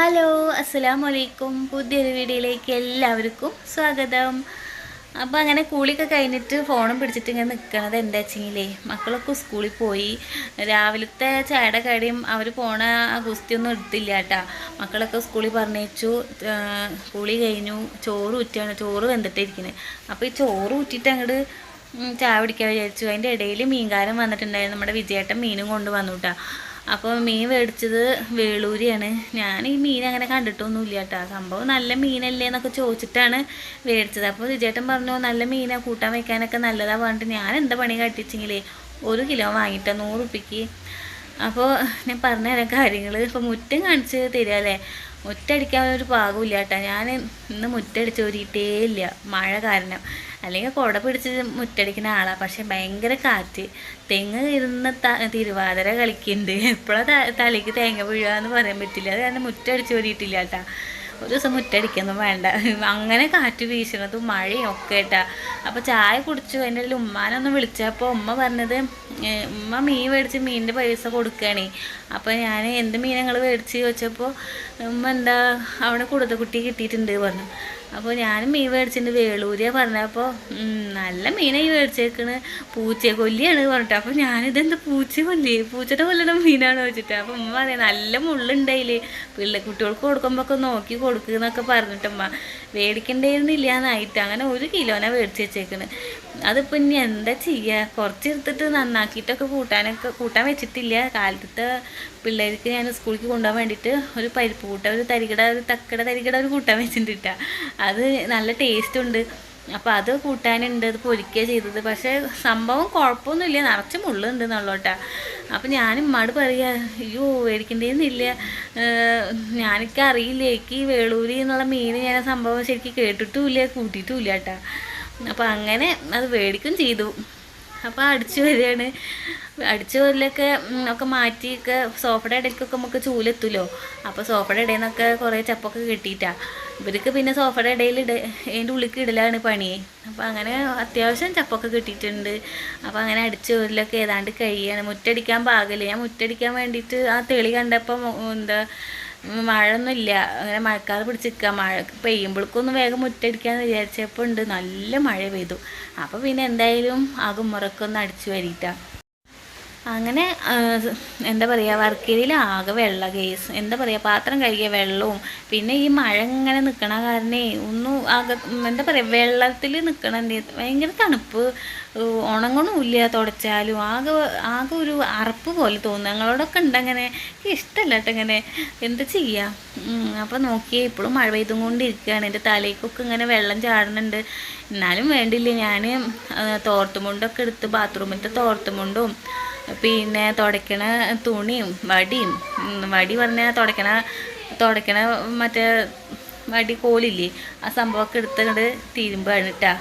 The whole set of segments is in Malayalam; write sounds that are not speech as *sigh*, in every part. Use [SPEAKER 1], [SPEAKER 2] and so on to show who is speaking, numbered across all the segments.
[SPEAKER 1] ഹലോ അസ്സലാമു വലൈക്കും പുതിയൊരു വീഡിയോയിലേക്ക് എല്ലാവർക്കും സ്വാഗതം. അപ്പോൾ അങ്ങനെ കൂളിയൊക്കെ കഴിഞ്ഞിട്ട് ഫോണും പിടിച്ചിട്ട് ഇങ്ങനെ നിൽക്കണത് എന്താ വെച്ചെങ്കിലേ മക്കളൊക്കെ സ്കൂളിൽ പോയി. രാവിലത്തെ ചായയുടെ കടിയും അവർ പോണ ഗുസ്തിയൊന്നും എടുത്തില്ല കേട്ടാ. മക്കളൊക്കെ സ്കൂളിൽ പറഞ്ഞേച്ചു കൂളി കഴിഞ്ഞു. ചോറ് ഊറ്റാണ് ചോറ് വെന്തിട്ടിരിക്കുന്നത് അപ്പോൾ ഈ ചോറ് ഊറ്റിയിട്ട് അങ്ങോട്ട് ചായ പിടിക്കാൻ വിചാരിച്ചു. അതിന്റെ ഇടയിൽ മീൻകാരൻ വന്നിട്ടുണ്ടായിരുന്നു. നമ്മുടെ വിജയേട്ടൻ മീനും കൊണ്ട് വന്നു കേട്ടോ. അപ്പോൾ മീൻ മേടിച്ചത് വേളൂരിയാണ്. ഞാൻ ഈ മീൻ അങ്ങനെ കണ്ടിട്ടൊന്നുമില്ല കേട്ടോ സംഭവം നല്ല മീനല്ലേ എന്നൊക്കെ ചോദിച്ചിട്ടാണ് മേടിച്ചത്. അപ്പോൾ വിജയേട്ടൻ പറഞ്ഞു നല്ല മീനാണ് കൂട്ടാൻ വെക്കാനൊക്കെ നല്ലതാണ് പറഞ്ഞിട്ട് ഞാൻ എന്താ പണി കാട്ടിച്ചെങ്കിലേ ഒരു കിലോ വാങ്ങിയിട്ട് നൂറ് റുപ്യക്ക് അപ്പോൾ ഞാൻ പറഞ്ഞ തരാം കാര്യങ്ങൾ ഇപ്പോൾ മുറ്റം കാണിച്ച് തരിക അല്ലേ? മുറ്റടിക്കാൻ ഒരു പാകമില്ല കേട്ടോ. ഞാൻ ഇന്ന് മുറ്റടിച്ച് ഒരുയിട്ടേ ഇല്ല. മഴ കാരണം. അല്ലെങ്കിൽ കുട പിടിച്ച് മുറ്റടിക്കുന്ന ആളാണ് പക്ഷെ ഭയങ്കര കാറ്റ്. തെങ്ങ് ഇരുന്ന് തിരുവാതിര കളിക്കുന്നുണ്ട് എപ്പോഴാണ് തലയ്ക്ക് തേങ്ങ വീഴുക എന്ന് പറയാൻ പറ്റില്ല. അത് കാരണം മുറ്റടിച്ച് ഒരുയിട്ടില്ല കേട്ടോ. ഒരു ദിവസം മുറ്റടിക്കൊന്നും വേണ്ട. അങ്ങനെ കാറ്റ് വീശണതും മഴയും ഒക്കെ കേട്ടാ അപ്പോൾ ചായ കുടിച്ചു അതിന്റെ ഇടയിൽ ഉമ്മാനൊന്ന് വിളിച്ചപ്പോൾ ഉമ്മ പറഞ്ഞത് ഉമ്മ മീൻ മേടിച്ച് മീനിന്റെ പൈസ കൊടുക്കുകയാണ് അപ്പോൾ ഞാൻ എന്ത് മീൻ ഞങ്ങൾ മേടിച്ച്? ചോദിച്ചപ്പോൾ ഉമ്മ എന്താ അവിടെ കുടുതക്കുട്ടി കിട്ടിയിട്ടുണ്ട് പറഞ്ഞു. അപ്പോൾ ഞാനും മീൻ മേടിച്ചിട്ടുണ്ട്. വേളൂരിയ പറഞ്ഞപ്പോൾ നല്ല മീനായി മേടിച്ചേക്കണ്. പൂച്ച കൊല്ലിയാണ് പറഞ്ഞിട്ട്. അപ്പോൾ ഞാനിതെന്താ പൂച്ച കൊല്ലി പൂച്ചയുടെ കൊല്ലണ മീനാണ് വെച്ചിട്ട് അപ്പോൾ ഉമ്മ പറയാം നല്ല മുള്ളുണ്ടായില്ലേ? പിള്ളേ കുട്ടികൾക്ക് കൊടുക്കുമ്പോൾ ഒക്കെ നോക്കി കൊടുക്കുക എന്നൊക്കെ പറഞ്ഞിട്ടമ്മ മേടിക്കണ്ടായിരുന്നില്ല എന്നായിട്ട് അങ്ങനെ ഒരു കിലോനാണ് മേടിച്ച് വെച്ചേക്കണ്. അതിപ്പോൾ ഇനി എന്താ ചെയ്യുക കുറച്ചെടുത്തിട്ട് നന്നാക്കിയിട്ടൊക്കെ കൂട്ടാനൊക്കെ കൂട്ടാൻ വെച്ചിട്ടില്ല. കാലത്തെ പിള്ളേർക്ക് ഞാൻ സ്കൂളിൽ കൊണ്ടുപോകാൻ വേണ്ടിയിട്ട് ഒരു പരിപ്പ് കൂട്ട ഒരു തരികട ഒരു തക്കട തരികട ഒരു കൂട്ടാൻ വെച്ചിട്ടിട്ടാ അത് നല്ല ടേസ്റ്റ് ഉണ്ട്. അപ്പോൾ അത് കൂട്ടാനുണ്ട് അത് പൊരിക്കുക ചെയ്തത്. പക്ഷേ സംഭവം കുഴപ്പമൊന്നുമില്ല. നിറച്ച് മുള്ളുണ്ട് എന്നുള്ളോട്ടാ അപ്പോൾ ഞാൻ ഉമ്മാട് പറയുക അയ്യോ മേടിക്കേണ്ടതെന്നില്ല ഞാനൊക്കെ അറിയില്ല എനിക്ക് ഈ വേളൂരി എന്നുള്ള മീൻ ഞാൻ സംഭവം ശരിക്കും കേട്ടിട്ടുമില്ല കൂട്ടിയിട്ടുമില്ല കേട്ടാ അപ്പോൾ അങ്ങനെ അത് മേടിക്കും ചെയ്തു. അപ്പോൾ അടിച്ചു വരികയാണ്. അടിച്ചു വരലൊക്കെ ഒക്കെ മാറ്റിയൊക്കെ സോഫയുടെ ഇടയ്ക്കൊക്കെ നമുക്ക് ചൂലെത്തുമല്ലോ അപ്പോൾ സോഫയുടെ ഇടയിൽ നിന്നൊക്കെ കുറേ ചപ്പൊക്കെ കിട്ടിയിട്ടാ. ഇവർക്ക് പിന്നെ സോഫയുടെ ഇടയിൽ ഇട അതിന്റെ ഉള്ളിക്ക് ഇടലാണ് പണി. അപ്പോൾ അങ്ങനെ അത്യാവശ്യം ചപ്പൊക്കെ കിട്ടിയിട്ടുണ്ട്. അപ്പോൾ അങ്ങനെ അടിച്ചു വരലൊക്കെ ഏതാണ്ട് കഴിയാണ്. മുറ്റടിക്കാൻ പാകില്ല. ഞാൻ മുറ്റടിക്കാൻ വേണ്ടിയിട്ട് ആ തെളി കണ്ടപ്പോൾ എന്താ മഴയൊന്നും ഇല്ല അങ്ങനെ മഴക്കാറ് പിടിച്ചിരിക്കുക മഴ പെയ്യുമ്പോഴേക്കൊന്ന് വേഗം മുറ്റടിക്കാന്ന് വിചാരിച്ചപ്പോൾ ഉണ്ട്. നല്ല മഴ പെയ്തു. അപ്പോൾ പിന്നെ എന്തായാലും ആകും ഒന്ന് അടിച്ചു വരിട്ടാ അങ്ങനെ എന്താ പറയുക വർക്കേരിയിൽ ആകെ വെള്ള കേസ് എന്താ പറയുക പാത്രം കഴുകിയ വെള്ളവും പിന്നെ ഈ മഴ ഇങ്ങനെ നിൽക്കണ കാരണേ ഒന്നും ആകെ എന്താ പറയുക വെള്ളത്തിൽ നിൽക്കണ ഭയങ്കര തണുപ്പ്. ഉണങ്ങണമില്ല തുടച്ചാലും. ആകെ ആകെ ഒരു അറപ്പ് പോലെ തോന്നുന്നു. ഞങ്ങളോടൊക്കെ ഉണ്ട് അങ്ങനെ ഇഷ്ടമല്ല ഇങ്ങനെ. എന്താ ചെയ്യുക അപ്പോൾ നോക്കിയേ ഇപ്പോഴും മഴ പെയ്തും കൊണ്ടിരിക്കുകയാണ് എന്റെ തലേക്കൊക്കെ ഇങ്ങനെ വെള്ളം ചാടുന്നുണ്ട്. എന്നാലും വേണ്ടില്ല. ഞാൻ തോർത്തുമുണ്ടൊക്കെ എടുത്ത് ബാത്റൂമിലത്തെ തോർത്തുമുണ്ടും പിന്നെ തുടയ്ക്കണ തുണിയും വടിയും വടി പറഞ്ഞാൽ തുടയ്ക്കണ തുടയ്ക്കണ മറ്റേ വടി കോലില്ലേ ആ സംഭവമൊക്കെ എടുത്തുകൊണ്ട് തിരുമ്പാണ് കേട്ടാ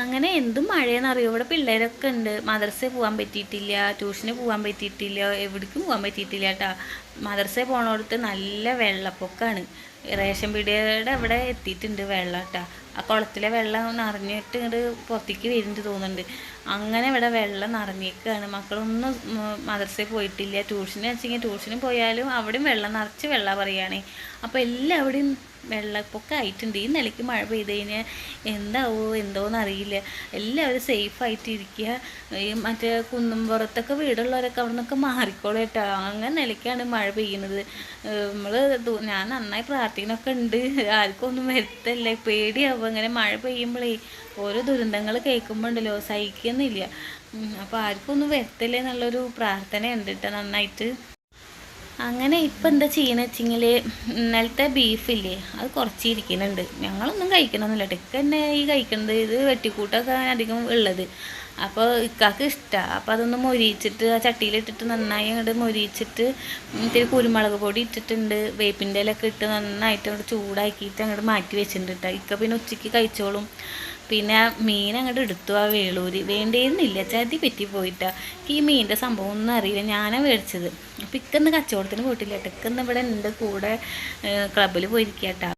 [SPEAKER 1] അങ്ങനെ എന്തും മഴയെന്നറിയോ ഇവിടെ പിള്ളേരൊക്കെ ഉണ്ട്. മദർസയിൽ പോകാൻ പറ്റിയിട്ടില്ല ട്യൂഷന് പോകാൻ പറ്റിയിട്ടില്ല എവിടേക്കും പോകാൻ പറ്റിയിട്ടില്ല കേട്ടാ മദർസയിൽ പോണോടത്ത് നല്ല വെള്ളപ്പൊക്കമാണ് റേഷൻ പീടികയുടെ അവിടെ എത്തിയിട്ടുണ്ട് വെള്ളം കേട്ടാ ആ കുളത്തിലെ വെള്ളം നിറഞ്ഞിട്ട് ഇങ്ങോട്ട് പുറത്തേക്ക് വരുന്നുണ്ട് തോന്നുന്നുണ്ട്. അങ്ങനെ ഇവിടെ വെള്ളം നിറഞ്ഞേക്കാണ് മക്കളൊന്നും മദർസയിൽ പോയിട്ടില്ല. ട്യൂഷന് വെച്ചെങ്കിൽ ട്യൂഷന് പോയാലും അവിടെയും വെള്ളം നിറച്ച് വെള്ളം പറയുകയാണ് അപ്പോൾ എല്ലാവിടെയും വെള്ളപ്പൊക്കം ആയിട്ടുണ്ട്. ഈ നിലയ്ക്ക് മഴ പെയ്ത് കഴിഞ്ഞാൽ എന്താവോ എന്തോന്ന് അറിയില്ല എല്ലാവരും സേഫായിട്ട് ഇരിക്കുക ഈ മറ്റേ കുന്നുംപുറത്തൊക്കെ വീടുള്ളവരൊക്കെ അവിടെ നിന്നൊക്കെ മാറിക്കോളും കേട്ടോ. അങ്ങനെ നിലയ്ക്കാണ് മഴ പെയ്യുന്നത് നമ്മൾ ഞാൻ നന്നായി പ്രാർത്ഥിക്കണൊക്കെ ഉണ്ട്. ആർക്കും ഒന്നും വരുത്തല്ലേ. പേടിയാവും. അങ്ങനെ മഴ പെയ്യുമ്പോഴേ ഓരോ ദുരന്തങ്ങൾ കേൾക്കുമ്പോൾ ഉണ്ടല്ലോ സഹിക്കുന്നില്ല അപ്പോൾ ആർക്കും ഒന്നും വരുത്തല്ലേ എന്നുള്ളൊരു പ്രാർത്ഥന ഉണ്ട് കേട്ടോ നന്നായിട്ട്. അങ്ങനെ ഇപ്പം എന്താ ചെയ്യണ വെച്ചെങ്കിൽ ഇന്നലത്തെ ബീഫില്ലേ അത് കുറച്ച് ഇരിക്കുന്നുണ്ട് ഞങ്ങളൊന്നും കഴിക്കണമെന്നില്ല ഇടയ്ക്ക് തന്നെ ഈ കഴിക്കുന്നത് ഇത് വെട്ടിക്കൂട്ടൊക്കെ അധികം ഉള്ളത്. അപ്പോൾ ഇക്കാക്ക് ഇഷ്ടമാണ് അപ്പോൾ അതൊന്ന് മൊരിയിച്ചിട്ട് ആ ചട്ടിയിലിട്ടിട്ട് നന്നായി അങ്ങോട്ട് മൊരിയിച്ചിട്ട് ഇത്തിരി കുരുമുളക് പൊടി ഇട്ടിട്ടുണ്ട്. വേപ്പിന്റെ ഇലയൊക്കെ ഇട്ട് നന്നായിട്ട് അങ്ങോട്ട് ചൂടാക്കിയിട്ട് അങ്ങോട്ട് മാറ്റി വെച്ചിട്ടുണ്ട് ഇക്ക പിന്നെ ഉച്ചയ്ക്ക് കഴിച്ചോളും. പിന്നെ മീൻ അങ്ങോട്ട് എടുത്തു ആ വേളൂര്. വേണ്ടിയിരുന്നില്ല ചതി പറ്റി പോയിട്ടാ ഈ മീനിന്റെ സംഭവം ഒന്നും അറിയില്ല. ഞാനാണ് മേടിച്ചത്. അപ്പം ഇക്കൊന്ന് കച്ചവടത്തിന് പോയിട്ടില്ല കേട്ടോ. ഇവിടെ ഉണ്ട് കൂടെ ക്ലബ്ബിൽ പോയിരിക്കട്ടാ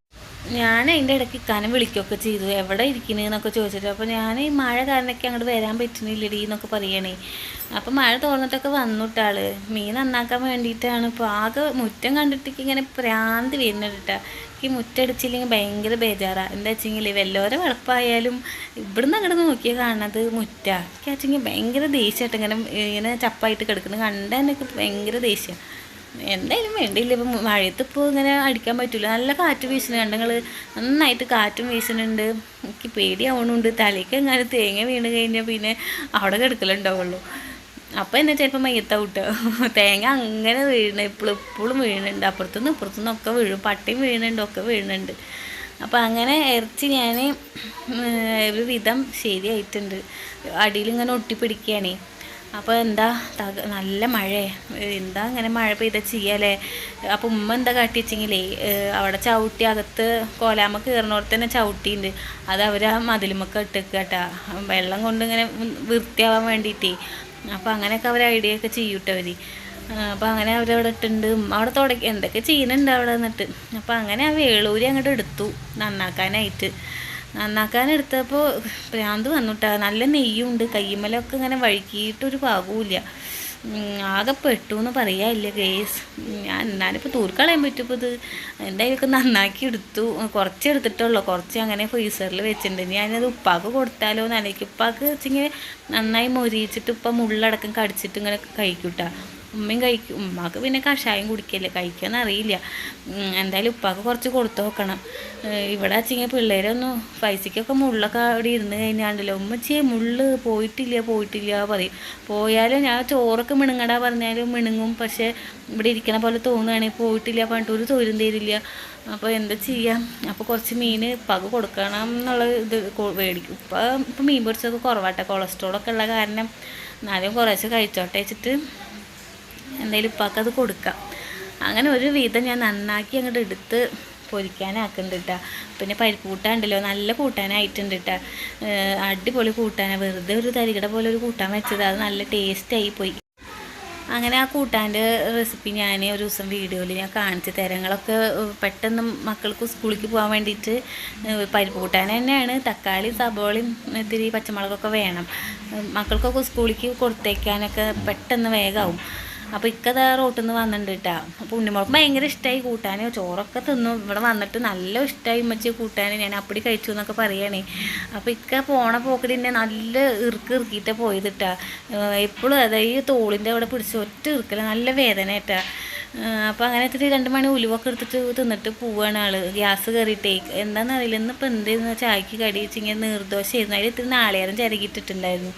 [SPEAKER 1] ഞാൻ അതിന്റെ ഇടയ്ക്ക് ഇക്കാനും വിളിക്കുകയൊക്കെ ചെയ്തു. എവിടെ ഇരിക്കണേന്നൊക്കെ ചോദിച്ചിട്ട്. അപ്പോൾ ഞാൻ ഈ മഴ കാരണമൊക്കെ അങ്ങോട്ട് വരാൻ പറ്റുന്നില്ലടി എന്നൊക്കെ പറയണേ. അപ്പം മഴ തോന്നിട്ടൊക്കെ വന്നുട്ടാൾ മീൻ നന്നാക്കാൻ വേണ്ടിയിട്ടാണ്. ഇപ്പോൾ ആകെ മുറ്റം കണ്ടിട്ടേക്ക് ഇങ്ങനെ പ്രാന്ത് വരുന്നുണ്ട് ഈ മുറ്റടിച്ചില്ലെങ്കിൽ ഭയങ്കര ബേജാറാണ് എന്താ വെച്ചെങ്കിൽ വല്ലോരെ വളപ്പായാലും ഇവിടുന്ന് അങ്ങോട്ട് നോക്കിയാൽ കാണുന്നത് മുറ്റ. എനിക്ക് വെച്ചെങ്കിൽ ഭയങ്കര ദേഷ്യമായിട്ട് ഇങ്ങനെ ഇങ്ങനെ ചപ്പായിട്ട് കിടക്കുന്നത് കണ്ടാൽ എനിക്ക് ഭയങ്കര ദേഷ്യമാണ് എന്തായാലും വേണ്ടിയില്ല. ഇപ്പം മഴയത്ത് ഇപ്പോൾ ഇങ്ങനെ അടിക്കാൻ പറ്റില്ല നല്ല കാറ്റ് വീശുന്നുണ്ട്. കണ്ടങ്ങൾ നന്നായിട്ട് കാറ്റും വീശുന്നുണ്ട്. എനിക്ക് പേടിയാവണുണ്ട്. തലയ്ക്ക് എങ്ങനെ തേങ്ങ വീണ് കഴിഞ്ഞാൽ പിന്നെ അവിടെ കിടക്കലുണ്ടാവുള്ളൂ. അപ്പോൾ എന്നാ ചിലപ്പോൾ മയ്യത്താവൂട്ടോ തേങ്ങ അങ്ങനെ വീഴണ ഇപ്പോഴും എപ്പോഴും വീഴുന്നുണ്ട് അപ്പുറത്തുനിന്ന് ഇപ്പുറത്തുനിന്ന് ഒക്കെ വീഴും. പട്ടിയും വീഴുന്നുണ്ട് ഒക്കെ വീഴുന്നുണ്ട് അപ്പോൾ അങ്ങനെ ഇറച്ചി ഞാൻ ഒരു വിധം ശരിയായിട്ടുണ്ട്. അടിയിൽ ഇങ്ങനെ ഒട്ടിപ്പിടിക്കുകയാണേ അപ്പോൾ എന്താ തക നല്ല മഴയേ എന്താ അങ്ങനെ മഴ പെയ്ത ചെയ്യാലേ അപ്പോൾ ഉമ്മ എന്താ കാട്ടി വെച്ചെങ്കിലേ അവിടെ ചവിട്ടി അകത്ത് കോലാമ കയറുന്നോടത്ത് തന്നെ ചവിട്ടിയുണ്ട്. അത് അവർ ആ മതിലുമൊക്കെ ഇട്ടേക്ക് കേട്ടാ. വെള്ളം കൊണ്ട് ഇങ്ങനെ വൃത്തിയാവാൻ വേണ്ടിയിട്ടേ. അപ്പോൾ അങ്ങനെയൊക്കെ അവർ ഐഡിയ ഒക്കെ ചെയ്യൂട്ടവർ അപ്പോൾ അങ്ങനെ അവരവിടെ ഇട്ടുണ്ട്. അവിടെ തുടക്കി എന്തൊക്കെ ചെയ്യുന്നുണ്ട് അവിടെ നിന്നിട്ട് അപ്പോൾ അങ്ങനെ ആ വേളൂരി അങ്ങോട്ട് എടുത്തു നന്നാക്കാനായിട്ട്. നന്നാക്കാൻ എടുത്തപ്പോൾ ഭ്രാന്ത് വന്നുട്ടാ. നല്ല നെയ്യുണ്ട്. കയ്യുമ്മലൊക്കെ ഇങ്ങനെ വഴുക്കിയിട്ടൊരു പാകവുമില്ല ആകെ പെട്ടു എന്ന് പറയാനില്ല കേസ്. ഞാൻ എന്നാലിപ്പോൾ തൂർക്കളയാൻ പറ്റുമ്പോൾ ഇത്? എന്തായാലും നന്നാക്കി എടുത്തു. കുറച്ച് എടുത്തിട്ടുള്ളൂ. കുറച്ച് അങ്ങനെ ഫ്രീസറിൽ വെച്ചിട്ടുണ്ട്. ഞാനത് ഉപ്പാക്ക് കൊടുത്താലോ എന്ന് ഉപ്പാക്ക് വെച്ചിങ്ങനെ നന്നായി മൊരിയിച്ചിട്ട് ഇപ്പം മുള്ളടക്കം കടിച്ചിട്ട് ഇങ്ങനെ കഴിക്കൂട്ടാ. ഉമ്മയും കഴിക്കും. ഉമ്മാക്ക് പിന്നെ കഷായം കുടിക്കല്ലേ കഴിക്കാന്ന് അറിയില്ല. എന്തായാലും ഉപ്പാക്ക് കുറച്ച് കൊടുത്തു നോക്കണം. ഇവിടെ വെച്ചെങ്കിൽ പിള്ളേരൊന്നും പൈസയ്ക്കൊക്കെ മുള്ളൊക്കെ അവിടെ ഇരുന്ന് കഴിഞ്ഞാണ്ടല്ലോ. ഉമ്മച്ചിയെ മുള്ള് പോയിട്ടില്ല പോയിട്ടില്ല പറയും. പോയാലും ഞാൻ ചോറൊക്കെ മിണുങ്ങടാ പറഞ്ഞാലും മിണുങ്ങും. പക്ഷേ ഇവിടെ ഇരിക്കണ പോലെ തോന്നുകയാണെങ്കിൽ പോയിട്ടില്ല പറഞ്ഞിട്ട് ഒരു തൊരും തരില്ല. അപ്പോൾ എന്താ ചെയ്യാം? അപ്പോൾ കുറച്ച് മീൻ ഉപ്പാക്ക് കൊടുക്കണം എന്നുള്ള ഇത് മേടിക്കും ഇപ്പം ഇപ്പം മീൻ പൊരിച്ചൊക്കെ കുറവാട്ടെ. കൊളസ്ട്രോളൊക്കെ ഉള്ള കാരണം. എന്നാലും കുറേശ്ശെ കഴിച്ചോട്ടെ വെച്ചിട്ട്. എന്തായാലും ഉപ്പാക്ക് അത് കൊടുക്കാം. അങ്ങനെ ഒരു വിധം ഞാൻ നന്നാക്കി അങ്ങോട്ട് എടുത്ത് പൊരിക്കാനാക്കുന്നുണ്ട് പിന്നെ പരിപ്പ് കൂട്ടാണ്ടല്ലോ നല്ല കൂട്ടാനായിട്ടുണ്ട് കേട്ടോ അടിപൊളി കൂട്ടാനാണ് വെറുതെ ഒരു തരികട പോലെ ഒരു കൂട്ടാൻ വെച്ചത്. അത് നല്ല ടേസ്റ്റായി പോയി. അങ്ങനെ ആ കൂട്ടാന്റെ റെസിപ്പി ഞാൻ ഒരു ദിവസം വീഡിയോയിൽ ഞാൻ കാണിച്ചു തരങ്ങളൊക്കെ പെട്ടെന്ന് മക്കൾക്ക് സ്കൂളിലേക്ക് പോകാൻ വേണ്ടിയിട്ട് പരിപ്പ് കൂട്ടാൻ തന്നെയാണ്. തക്കാളി സബോളയും ഇത്തിരി പച്ചമുളകൊക്കെ വേണം. മക്കൾക്കൊക്കെ സ്കൂളിലേക്ക് കൊടുത്തേക്കാനൊക്കെ പെട്ടെന്ന് വേഗമാവും അപ്പോൾ ഇക്കത് റോട്ടിൽ നിന്ന് വന്നിട്ടുണ്ട് കേട്ടോ അപ്പോൾ ഉണ്ണിമുളക്ക് ഭയങ്കര ഇഷ്ടമായി കൂട്ടാൻ ചോറൊക്കെ തിന്നു. ഇവിടെ വന്നിട്ട് നല്ല ഇഷ്ടമായി ഉമ്മച്ചി കൂട്ടാൻ ഞാൻ അപ്പടി കഴിച്ചു എന്നൊക്കെ പറയുകയാണേ അപ്പോൾ ഇക്ക പോണ പോക്കിൽ തന്നെ നല്ല ഇറുക്ക് ഇറുക്കിയിട്ടാണ് പോയത് കേട്ടാ എപ്പോഴും അതായത് തോളിന്റെ അവിടെ പിടിച്ച് ഒറ്റ ഇറുക്കല നല്ല വേദന കേട്ടാ അപ്പോൾ അങ്ങനെ ഇത്തിരി രണ്ട് മണി ഉലുവൊക്കെ എടുത്തിട്ട് തിന്നിട്ട് പോവാണ് ആൾ. ഗ്യാസ് കയറിയിട്ടേ എന്താണെന്ന് അറിയില്ല. ഇന്നിപ്പോൾ എന്തായിരുന്നു ചായക്ക് കടി വെച്ചിങ്ങനെ നീർദോശയായിരുന്നു. അതിൽ ഇത്തിരി നാളികേരം ചിരകിയിട്ടിട്ടുണ്ടായിരുന്നു.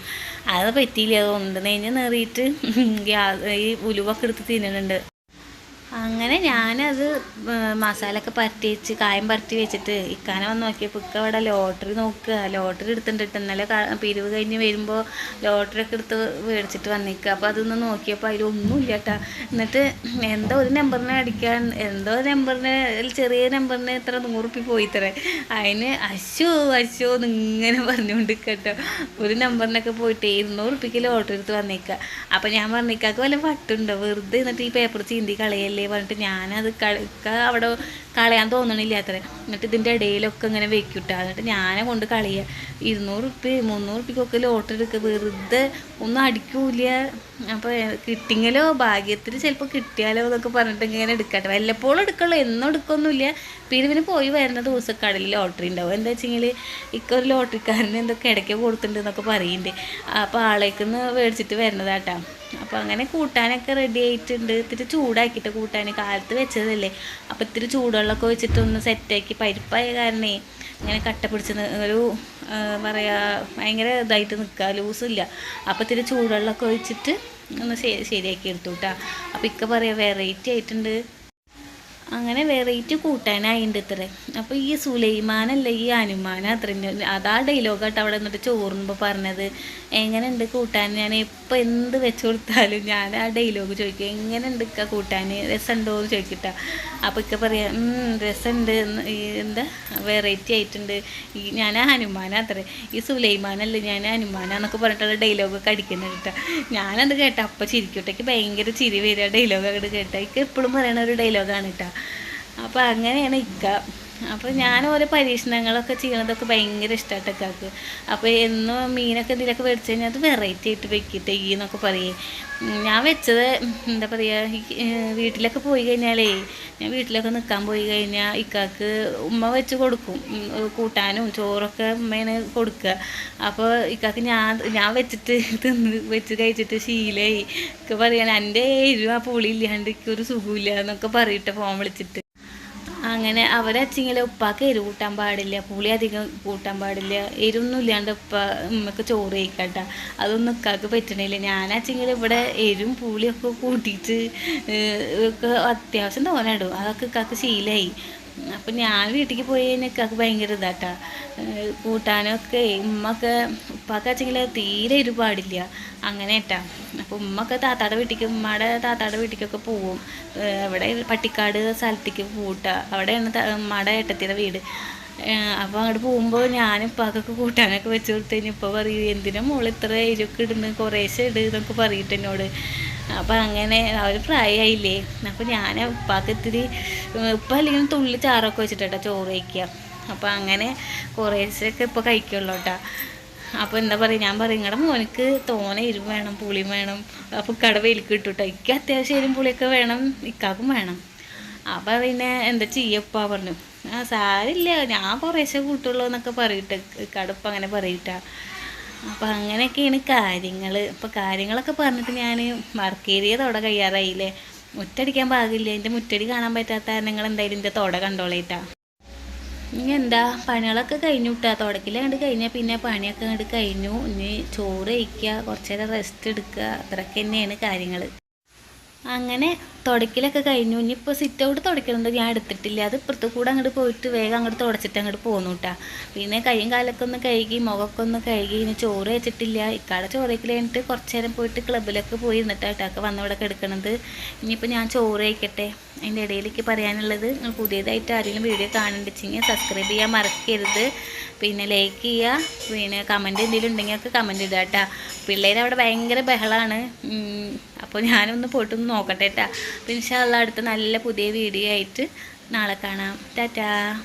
[SPEAKER 1] അത് പറ്റിയില്ല. അതുകൊണ്ട് നെഞ്ഞ് നേറിയിട്ട് ഗ്യാസ് ഈ ഉലുവൊക്കെ എടുത്ത് തിന്നുന്നുണ്ട് അങ്ങനെ ഞാനത് മസാലയൊക്കെ പരട്ടി വെച്ച് കായം പരട്ടി വെച്ചിട്ട് ഇക്കാനെ വന്ന് നോക്കിയപ്പോൾ ഇക്ക അവിടെ ലോട്ടറി നോക്കുക. ലോട്ടറി എടുത്തിട്ടുണ്ട് ഇന്നലെ പിരിവ് കഴിഞ്ഞ് വരുമ്പോൾ ലോട്ടറി ഒക്കെ എടുത്ത് മേടിച്ചിട്ട് വന്നിക്കുക അപ്പോൾ അതൊന്ന് നോക്കിയപ്പോൾ അതിലൊന്നുമില്ല കേട്ടോ. എന്നിട്ട് എന്തോ ഒരു നമ്പറിനെ അടിക്കാൻ എന്തോ നമ്പറിന് ചെറിയ നമ്പറിന് ഇത്ര നൂറുപ്പി പോയി തരേ അതിന് അശോ അശോ എന്നിങ്ങനെ പറഞ്ഞുകൊണ്ട് കേട്ടോ. ഒരു നമ്പറിനൊക്കെ പോയിട്ട് ഇരുന്നൂറ് റുപ്പിക്ക് ലോട്ടറി എടുത്ത് വന്നിരിക്കുക. അപ്പോൾ ഞാൻ പറഞ്ഞേക്കാക്ക് വല്ല പട്ടുണ്ടോ വെറുതെ എന്നിട്ട് ഈ പേപ്പർ ചീന്തി കളയല്ലേ. അല്ലേ പറഞ്ഞിട്ട് ഞാനത് കളിക്ക അവിടെ കളയാൻ തോന്നണില്ല അത്ര. എന്നിട്ട് ഇതിന്റെ ഇടയിലൊക്കെ ഇങ്ങനെ വെക്കൂട്ട. എന്നിട്ട് ഞാനെ കൊണ്ട് കളിയുക ഇരുന്നൂറ് ഉപ്പി മുന്നൂറ് ഉപ്പിക്കൊക്കെ ലോട്ടറി എടുക്കുക വെറുതെ ഒന്നും അടിക്കൂല അപ്പോൾ കിട്ടിങ്ങലോ ഭാഗ്യത്തിൽ ചിലപ്പോൾ കിട്ടിയാലോ എന്നൊക്കെ പറഞ്ഞിട്ട് ഇങ്ങനെ എടുക്കട്ടെ. വല്ലപ്പോഴും എടുക്കുള്ളൂ. എന്നും എടുക്കൊന്നുമില്ല. പിന്നെ പിന്നെ പോയി വരുന്ന ദിവസം കടലിൽ ലോട്ടറി ഉണ്ടാവും. എന്താ വെച്ചെങ്കിൽ ഇക്ക ഒരു ലോട്ടറിക്കാരന് എന്തൊക്കെ ഇടയ്ക്ക് കൊടുത്തിട്ടുണ്ട് എന്നൊക്കെ പറയുന്നുണ്ട് അപ്പോൾ ആളേക്കുന്ന് മേടിച്ചിട്ട് വരുന്നതാട്ടാ. അപ്പോൾ അങ്ങനെ കൂട്ടാനൊക്കെ റെഡി ആയിട്ടുണ്ട്. ഇത്തിരി ചൂടാക്കിയിട്ട് കൂട്ടാൻ കാലത്ത് വെച്ചതല്ലേ. അപ്പോൾ ഇത്തിരി ചൂടുവെള്ളമൊക്കെ വെച്ചിട്ട് ഒന്ന് സെറ്റാക്കി പരിപ്പായ കാരണേ ഇങ്ങനെ കട്ട പിടിച്ച് ഒരു പറയുക ഭയങ്കര ഇതായിട്ട് നിൽക്കുക ലൂസില്ല അപ്പോൾ ഇത്തിരി ചൂടുവെള്ളമൊക്കെ ഒഴിച്ചിട്ട് ഒന്ന് ശരിയാക്കി എടുത്തു കേട്ടോ അപ്പോൾ ഇക്ക പറയാം വെറൈറ്റി ആയിട്ടുണ്ട്. അങ്ങനെ വെറൈറ്റി കൂട്ടാനായിട്ടുണ്ട് ഇത്ര. അപ്പോൾ ഈ സുലൈമാനല്ല ഈ അനുമാന അത്ര. അതാ ഡയലോഗായിട്ട് അവിടെ നിന്നിട്ട് ചോറുമ്പോൾ പറഞ്ഞത്. എങ്ങനെയുണ്ട് കൂട്ടാൻ? ഞാൻ എപ്പോൾ എന്ത് വെച്ച് കൊടുത്താലും ഞാൻ ആ ഡയലോഗ് ചോദിക്കും. എങ്ങനെയുണ്ട് ഇക്ക കൂട്ടാൻ രസമുണ്ടോ എന്ന് ചോദിക്കട്ട. അപ്പൊ ഇക്ക പറയാം രസമുണ്ട് എന്താ? വെറൈറ്റി ആയിട്ടുണ്ട്. ഈ ഞാൻ ഹനുമാന അത്ര. ഈ സുലൈമാനല്ല ഞാൻ ഹനുമാനാന്നൊക്കെ പറഞ്ഞിട്ടുള്ള ഡയലോഗൊക്കെ അടിക്കുന്നത് കേട്ടോ ഞാനത് കേട്ട അപ്പം ചിരിക്കട്ടെ ഭയങ്കര ചിരി വരിക ഡയലോഗ് അങ്ങോട്ട് കേട്ടാ. ഇക്ക എപ്പോഴും പറയണ ഒരു ഡയലോഗാണ് കേട്ടോ അപ്പോൾ അങ്ങനെയാണ് ഇക്ക. അപ്പോൾ ഞാൻ ഓരോ പരീക്ഷണങ്ങളൊക്കെ ചെയ്യണതൊക്കെ ഭയങ്കര ഇഷ്ടമായിട്ട് ഇക്കാക്ക്. അപ്പോൾ എന്നും മീനൊക്കെ ഇതിലൊക്കെ മേടിച്ച് കഴിഞ്ഞാൽ അത് വെറൈറ്റി ആയിട്ട് വെക്കിട്ട് ഈ എന്നൊക്കെ പറയേ. ഞാൻ വെച്ചത് എന്താ പറയുക വീട്ടിലൊക്കെ പോയി കഴിഞ്ഞാലേ ഞാൻ വീട്ടിലൊക്കെ നിൽക്കാൻ പോയി കഴിഞ്ഞാൽ ഇക്കാക്ക് ഉമ്മ വെച്ച് കൊടുക്കും. കൂട്ടാനും ചോറൊക്കെ ഉമ്മയാണ് കൊടുക്കുക. അപ്പോൾ ഇക്കാക്ക് ഞാൻ ഞാൻ വെച്ചിട്ട് *laughs* തിന്ന് വെച്ച് കഴിച്ചിട്ട് ശീലമായി ഒക്കെ പറയണ എന്റെ എരിവ് ആ പുളി ഇല്ലാണ്ട് ഒരു സുഖമില്ല എന്നൊക്കെ പറയട്ടെ ഫോൺ വിളിച്ചിട്ട്. അങ്ങനെ അവരച്ചിങ്ങനെ ഉപ്പാക്ക് എരിവ് കൂട്ടാൻ പാടില്ല പുളി അധികം കൂട്ടാൻ പാടില്ല എരിവൊന്നും ഇല്ലാണ്ട് ഉപ്പ ഉമ്മക്ക് ചോറ് കഴിക്കട്ട. അതൊന്നും ഉക്കാക്ക് പറ്റണില്ല. ഞാനാച്ചെങ്കിൽ ഇവിടെ എരിവും പുളിയൊക്കെ കൂട്ടിയിട്ട് ഒക്കെ അത്യാവശ്യം തോന്നിടും അതൊക്കെ ഇക്കാക്ക് ശീലമായി അപ്പം ഞാൻ വീട്ടിലേക്ക് പോയി കഴിഞ്ഞാൽ ഇക്കാക്ക് ഭയങ്കര ഇതാട്ടാ. കൂട്ടാനൊക്കെ ഉമ്മൊക്കെ ഉപ്പാക്കാച്ചെങ്കിൽ തീരെ എരിവ് പാടില്ല അങ്ങനെ കേട്ടാ അപ്പോൾ ഉമ്മക്ക് താത്താടെ വീട്ടിലേക്ക് ഉമ്മയുടെ താത്താടെ വീട്ടിലേക്കൊക്കെ പോവും. അവിടെ പട്ടിക്കാട് സ്ഥലത്തേക്ക് പൂട്ട അവിടെയാണ് ഉമ്മയുടെ ഏട്ടത്തിയുടെ വീട്. അപ്പോൾ അങ്ങോട്ട് പോകുമ്പോൾ ഞാൻ ഉപ്പാക്കൊക്കെ കൂട്ടാനൊക്കെ വെച്ച് കൊടുത്തു ഇപ്പോൾ പറയും എന്തിനാ മോൾ ഇത്ര എരിവൊക്കെ ഇടുന്നു? കുറേശ്ശെ ഇട് എന്നൊക്കെ പറയിട്ട് എന്നോട്. അപ്പം അങ്ങനെ അവർ പ്രായമായില്ലേ അപ്പോൾ ഞാൻ ഉപ്പാക്ക് ഇത്തിരി ഉപ്പ അല്ലെങ്കിൽ തുള്ളി ചാറൊക്കെ വെച്ചിട്ടാ ചോറ് കഴിക്കുക അപ്പോൾ അങ്ങനെ കുറേശ്ശൊക്കെ ഇപ്പോൾ കഴിക്കുള്ളൂ കേട്ടോ അപ്പോൾ എന്താ പറയുക ഞാൻ പറയും നിങ്ങളുടെ മോനക്ക് തോന എരിവ് വേണം പുളിയും വേണം അപ്പോൾ കട വെയിലേക്ക് ഇട്ടു കേട്ടോ എനിക്ക് അത്യാവശ്യം എരിവും പുളിയൊക്കെ വേണം ഇക്കാക്കും വേണം. അപ്പോൾ പിന്നെ എന്താ ചെയ്യപ്പാ പറഞ്ഞു. ആ സാരില്ല ഞാൻ കുറേശ്ശെ കൂട്ടുള്ളൂ എന്നൊക്കെ പറയട്ടെ കടുപ്പ് അങ്ങനെ പറയിട്ട. അപ്പം അങ്ങനെയൊക്കെയാണ് കാര്യങ്ങൾ അപ്പോൾ കാര്യങ്ങളൊക്കെ പറഞ്ഞിട്ട് ഞാൻ വർക്ക് ഏരിയ തൊട കഴിയാറായില്ലേ മുറ്റടിക്കാൻ പാകില്ല എന്റെ മുറ്റടി കാണാൻ പറ്റാത്ത നിങ്ങൾ എന്തായാലും എന്റെ തൊട കണ്ടോളേട്ടാ. ഇനി എന്താ പണികളൊക്കെ കഴിഞ്ഞു വിട്ടാ തുടക്കിൽ കണ്ട് കഴിഞ്ഞാൽ പിന്നെ പണിയൊക്കെ കണ്ട് കഴിഞ്ഞു. ഇനി ചോറ് കഴിക്കുക കുറച്ച് നേരം റെസ്റ്റ് എടുക്കുക അത്രയൊക്കെ തന്നെയാണ് കാര്യങ്ങൾ അങ്ങനെ തുടക്കിലൊക്കെ കഴിഞ്ഞു. ഇനിയിപ്പോൾ സിറ്റ് ഔട്ട് തുടക്കലുണ്ട്. ഞാൻ എടുത്തിട്ടില്ല. അത് ഇപ്പുറത്ത് കൂടെ അങ്ങോട്ട് പോയിട്ട് വേഗം അങ്ങോട്ട് തുടച്ചിട്ട് അങ്ങോട്ട് പോന്നു കേട്ടാ പിന്നെ കൈയും കാലൊക്കെ ഒന്ന് കഴുകി മുഖമൊക്കെ ഒന്ന് കഴുകി ഇനി ചോറ് വെച്ചിട്ടില്ല. ഇക്കാടെ ചോറ് കഴിഞ്ഞിട്ട് കുറച്ച് നേരം പോയിട്ട് ക്ലബിലൊക്കെ പോയി ഇരുന്നിട്ടാട്ടൊക്കെ വന്ന് ഇവിടെ കിടക്കണത് ഇനിയിപ്പോൾ ഞാൻ ചോറ് കഴിക്കട്ടെ. അതിന്റെ ഇടയിലേക്ക് പറയാനുള്ളത് നിങ്ങൾ പുതിയതായിട്ട് ആരെങ്കിലും വീഡിയോ കാണുന്നുണ്ടെങ്കിൽ സബ്സ്ക്രൈബ് ചെയ്യാൻ മറക്കരുത്. പിന്നെ ലൈക്ക് ചെയ്യുക പിന്നെ കമന്റ് എന്തെങ്കിലും ഉണ്ടെങ്കിൽ ഒക്കെ കമന്റ് ഇടുക കേട്ടോ പിള്ളേർ അവിടെ ഭയങ്കര ബഹളമാണ് അപ്പോൾ ഞാനൊന്ന് പോയിട്ടൊന്ന് നോക്കട്ടെ കേട്ടോ അപ്പോൾ ഇൻഷാല്ല അടുത്ത നല്ല പുതിയ വീഡിയോ ആയിട്ട് നാളെ കാണാം. ടാറ്റാ.